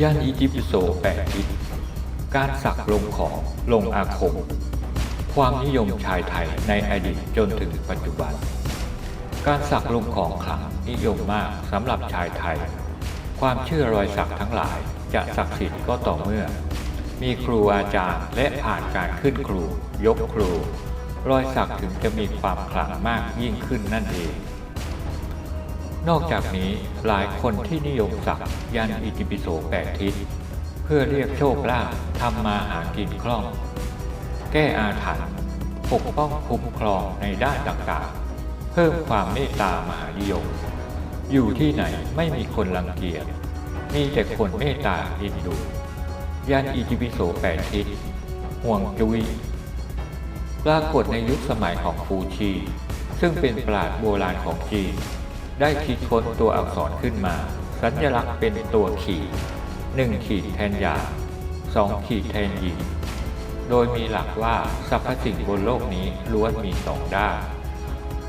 ยันอิติปิโสแปดทิศการสักลงของลงอาคม ความนิยมชายไทยในอดีตจนถึงปัจจุบัน การสักลงของขลังนิยมมากสำหรับชายไทย ความเชื่อรอยสักทั้งหลายจะศักดิ์สิทธิ์ก็ต่อเมื่อ มีครูอาจารย์และผ่านการขึ้นครู ยกครู รอยสักถึงจะมีความขลังมากยิ่งขึ้นนั่นเอง นอกจากนี้หลายคนที่นิยมสักยันอิติปิโสแปดทิศ เพื่อเรียกโชคลาภทำมาหากินคล่อง แก้อาถรรพ์ปกป้องคุ้มครองในด้านต่างๆ เพิ่มความเมตตามหานิยม อยู่ที่ไหนไม่มีคนรังเกียจมีแต่คนเมตตาอินดูยันอิติปิโสแปดทิศห่วงจุ้ยปรากฏในยุคสมัยของฟูชี ซึ่งเป็นปราชญ์โบราณของจีน ได้คิดค้นตัวอักษรขึ้นมา สัญลักษณ์เป็นตัวขีดหนึ่งขีดแทนหยาสองขีดแทนหญิง โดยมีหลักว่าสรรพสิ่งบนโลกนี้ล้วนมีสองด้าน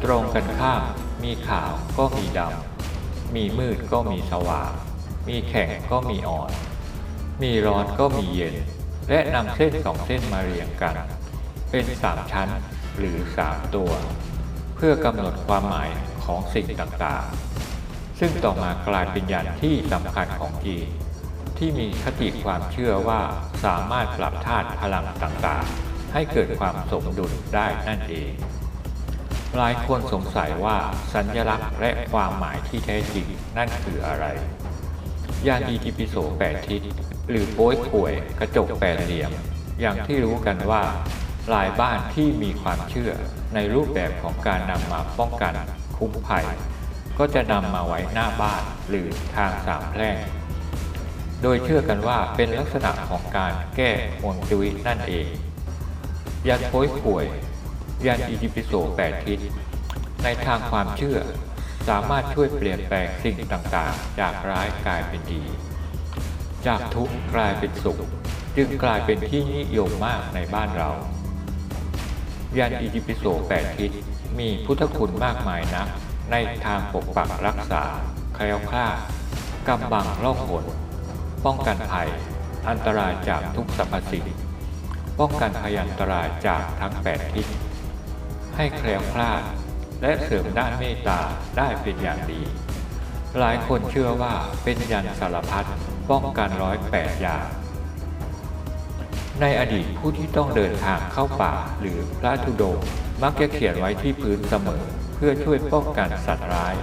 ตรงกันข้ามมีขาวก็มีดำ มีมืดก็มีสว่าง มีแข็งก็มีอ่อน มีร้อนก็มีเย็น และนำเส้นสองเส้นมาเรียงกัน เป็นสามชั้นหรือสามตัว เพื่อกำหนดความหมาย ของสิ่งต่างๆ ซึ่งต่อมากลายเป็นยันที่สำคัญของจีนที่มีคติความเชื่อว่าสามารถปรับธาตุพลังต่างๆ ให้เกิดความสมดุลได้นั่นเอง หลายคนสงสัยว่าสัญลักษณ์และความหมายที่แท้จริงนั่นคืออะไรยานอีติปิโสแปดทิศหรือโป้ยข่วยกระจกแปดเหลี่ยม อย่างที่รู้กันว่าหลายบ้านที่มีความเชื่อในรูปแบบของการนำมาป้องกัน คุ้มภัย ก็จะนำมาไว้หน้าบ้านหรือทางสามแพร่ง โดยเชื่อกันว่าเป็นลักษณะของการแก้ห่วงจุ้ยนั่นเอง ยันโป้ยข่วย ยันอีจิปิโสแปดทิศ ในทางความเชื่อสามารถช่วยเปลี่ยนแปลงสิ่งต่างๆ จากร้ายกลายเป็นดี จากทุกข์กลายเป็นสุข จึงกลายเป็นที่นิยมมากในบ้านเรา ยันอิติปิโสแปดทิศ มีพุทธคุณมากมายนัก ในทางปกปักรักษาแคล้วคลาดกำบังล่องหนป้องกันภัย อันตรายจากทุกสรรพสิ่ง ป้องกันพยันตรายจากทั้งแปดทิศให้แคล้วคลาด และเสริมด้านเมตตาได้เป็นอย่างดี หลายคนเชื่อว่าเป็นยันสารพัดป้องกันร้อยแปดอย่าง ในอดีตผู้ที่ต้องเดินทางเข้าป่าหรือพระธุดงมักจะเขียนไว้ที่พื้นเสมอ เพื่อช่วยป้องกันสัตว์ร้าย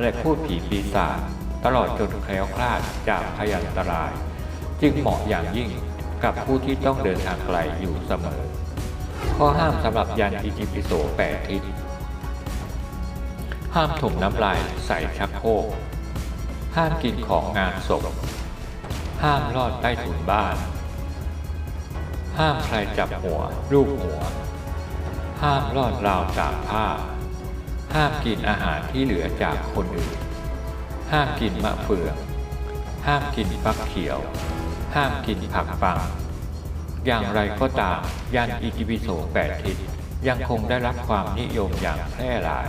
และพูดผีปีศาจตลอดจนแคล้วคลาดจากพยันตราย จึงเหมาะอย่างยิ่งกับผู้ที่ต้องเดินทางไกลอยู่เสมอ ข้อห้ามสำหรับยันอิติปิโสแปดทิศห้ามถมน้ำลายใส่ชักโครกห้ามกินของงานศพห้ามลอดใต้ถุนบ้าน ห้ามใครจับหัว รูปหัว ห้ามลอดราวตากผ้า ห้ามกินอาหารที่เหลือจากคนอื่น ห้ามกินมะเฟือง ห้ามกินฟักเขียว ห้ามกินผักปัง อย่างไรก็ตามยันอิติปิโสแปดทิศยังคงได้รับความนิยมอย่างแพร่หลาย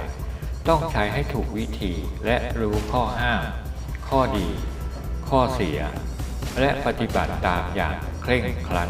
ต้องใช้ให้ถูกวิธีและรู้ข้อห้าม ข้อดี ข้อเสีย และปฏิบัติตามอย่างเคร่งครัด